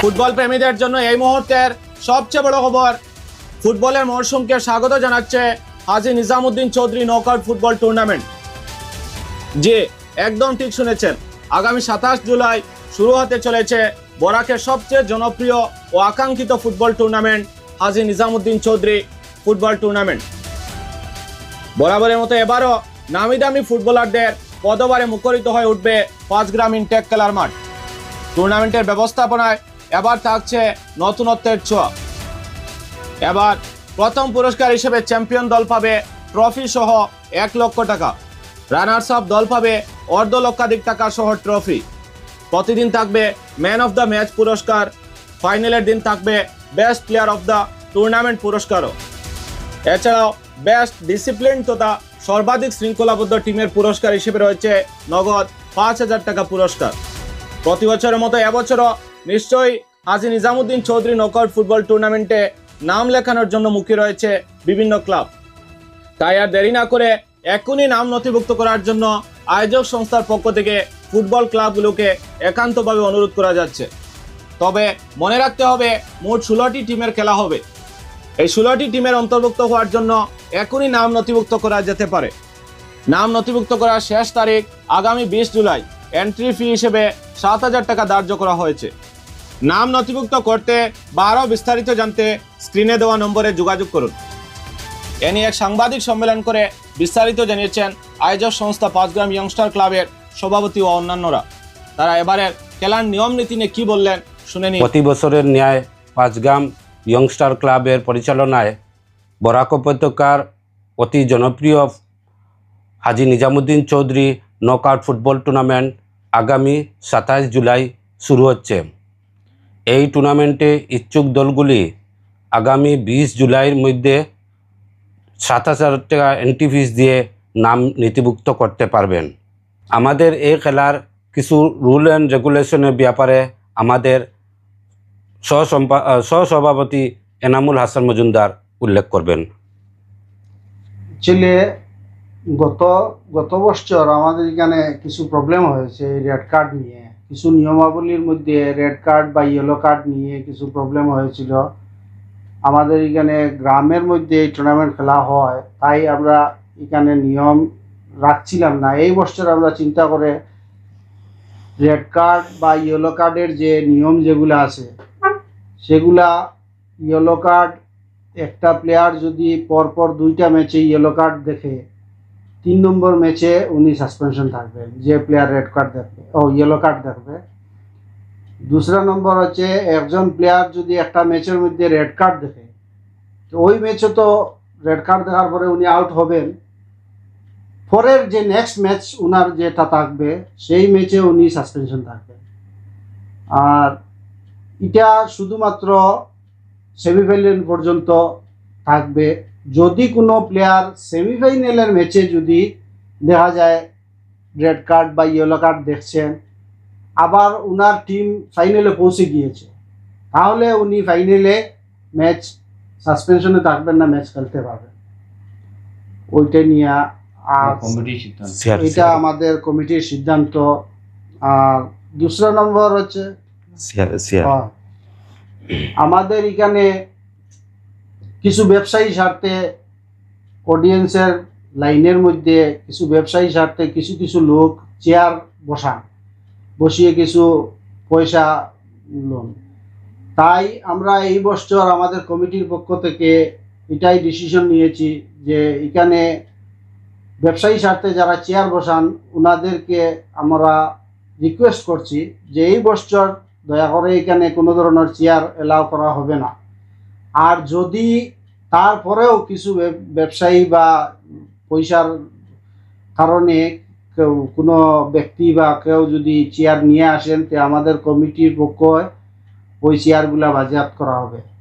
Football প্রেমীদের জন্য এই মুহূর্তের সবচেয়ে বড় খবর ফুটবলের মরশুমকে স্বাগত জানাচ্ছে Haji Nizamuddin Chowdhury knockout football tournament. যে একদম ঠিক শুনেছেন। আগামী সাতাশ জুলাই শুরু হতে চলেছে বরাকের সবচেয়ে জনপ্রিয় ও আকাঙ্ক্ষিত football tournament Haji Nizamuddin Chowdhury football tournament. বরাবরের মতো এবারও নামি দামি ফুটবলারদের পদবারে মুখরিত হয়ে উঠবে পাঁচগ্রাম ইনটেক খেলার মাঠ। টুর্নামেন্টের ব্যবস্থাপনায় এবার থাকছে নতুনত্বের ছোঁয়া। এবার প্রথম পুরস্কার হিসেবে চ্যাম্পিয়ন দল পাবে ট্রফি সহ এক লক্ষ টাকা। রানার্স আপ দল পাবে অর্ধ লক্ষাধিক টাকা সহ ট্রফি। প্রতিদিন থাকবে ম্যান অফ দ্য ম্যাচ পুরস্কার। ফাইনালের দিন থাকবে best player of the tournament পুরস্কারও। এছাড়াও বেস্ট ডিসিপ্লিন তথা সর্বাধিক শৃঙ্খলাবদ্ধ টিমের পুরস্কার হিসেবে রয়েছে নগদ পাঁচ হাজার টাকা পুরস্কার। প্রতি বছরের মতো এবছরও নিশ্চয়ই হাজি নিজামুদ্দিন চৌধুরী নকআউট ফুটবল টুর্নামেন্টে নাম লেখানোর জন্য মুখী রয়েছে বিভিন্ন ক্লাব। তাই আর দেরি না করে এখনই নাম নথিভুক্ত করার জন্য আয়োজক সংস্থার পক্ষ থেকে ফুটবল ক্লাবগুলোকে একান্তভাবে অনুরোধ করা যাচ্ছে। তবে মনে রাখতে হবে, মোট ষোলোটি টিমের খেলা হবে। এই ষোলোটি টিমের অন্তর্ভুক্ত হওয়ার জন্য এখনই নাম নথিভুক্ত করা যেতে পারে। নাম নথিভুক্ত করার শেষ তারিখ আগামী বিশ জুলাই। এন্ট্রি ফি হিসেবে সাত হাজার টাকা ধার্য করা হয়েছে। নাম নথিভুক্ত করতে বা আরও বিস্তারিত জানতে স্ক্রিনে দেওয়া নম্বরে যোগাযোগ করুন। এ নিয়ে এক সাংবাদিক সম্মেলন করে বিস্তারিত জানিয়েছেন আয়োজক সংস্থা পাঁচগ্রাম ইয়ংস্টার ক্লাবের সভাপতি ও অন্যান্যরা। তারা এবারের খেলার নিয়ম নীতি নিয়ে কী বললেন শুনে নিন। প্রতি বছরের ন্যায় পাঁচগ্রাম ইয়ংস্টার ক্লাবের পরিচালনায় বরাক উপত্যকার অতি জনপ্রিয় Haji Nizamuddin Chowdhury knockout football tournament আগামী সাতাশ জুলাই শুরু হচ্ছে। এই টুর্নামেন্টে ইচ্ছুক দলগুলি আগামী বিশ জুলাইয়ের মধ্যে সাত হাজার টাকা এন্ট্রি ফিস দিয়ে নাম নথিভুক্ত করতে পারবেন। আমাদের এই খেলার কিছু রুল অ্যান্ড রেগুলেশনের ব্যাপারে আমাদের আহ, সহসভাপতি এনামুল হাসান মজুমদার উল্লেখ করবেন। ছেলে গত গত বছর আমাদের এখানে কিছু প্রবলেম হয়েছে এই রেড কার্ড নিয়ে। কিছু নিয়মাবলীর মধ্যে রেড কার্ড বা ইয়েলো কার্ড নিয়ে কিছু প্রবলেম হয়েছিল। আমাদের এখানে গ্রামের মধ্যে এই টুর্নামেন্ট খেলা হয়, তাই আমরা এখানে নিয়ম রাখছিলাম না। এই বছর আমরা চিন্তা করে রেড কার্ড বা ইয়েলো কার্ডের যে নিয়ম যেগুলো আছে, সেগুলা ইয়েলো কার্ড একটা প্লেয়ার যদি পরপর দুইটা ম্যাচে ইয়েলো কার্ড দেখে তিন নম্বর ম্যাচে উনি সাসপেনশন থাকবেন যে প্লেয়ার রেড কার্ড দেখবে, ও ইয়েলো কার্ড দেখবে। দুসরা নম্বর হচ্ছে, একজন প্লেয়ার যদি একটা ম্যাচের মধ্যে রেড কার্ড দেখে, তো ওই ম্যাচে তো রেড কার্ড দেখার পরে উনি আউট হবেন। পরের যে নেক্সট ম্যাচ উনার যেটা থাকবে, সেই ম্যাচে উনি সাসপেনশন থাকবেন আর এটা শুধুমাত্র সেমিফাইনাল পর্যন্ত থাকবে। যদি কোনো প্লেয়ার সেমিফাইনালের ম্যাচে যদি দেখা যায় রেড কার্ড বা ইয়েলো কার্ড দেখছেন আবার ওনার টিম ফাইনালে পৌঁছে গিয়েছে তাহলে উনি ফাইনালে ম্যাচ সাসপেনশনে থাকবেন না ম্যাচ খেলতে পারবেন। ওইটা নিয়ে আর এটা আমাদের কমিটির সিদ্ধান্ত। আর দুসরা নম্বর হচ্ছে? হ্যাঁ। আমাদের এখানে কিছু ব্যবসায়ী স্বার্থে অডিয়েন্সের লাইনের মধ্যে কিছু ব্যবসায়ী স্বার্থে কিছু কিছু লোক চেয়ার বসান, বসিয়ে কিছু পয়সা লোন। তাই আমরা এই বছর আমাদের কমিটির পক্ষ থেকে এটাই ডিসিশন নিয়েছি যে এখানে ব্যবসায়ী স্বার্থে যারা চেয়ার বসান ওনাদেরকে আমরা রিকোয়েস্ট করছি যে এই বছর দয়া করে এখানে কোনো ধরনের চেয়ার এলাও করা হবে না। আর যদি তারপরেও কিছু ব্যবসায়ী বা পয়সার কারণে কেউ, কোনো ব্যক্তি বা কেউ যদি চেয়ার নিয়ে আসেন, তে আমাদের কমিটির পক্ষ ওই চেয়ারগুলা বাজেয়াপ্ত করা হবে।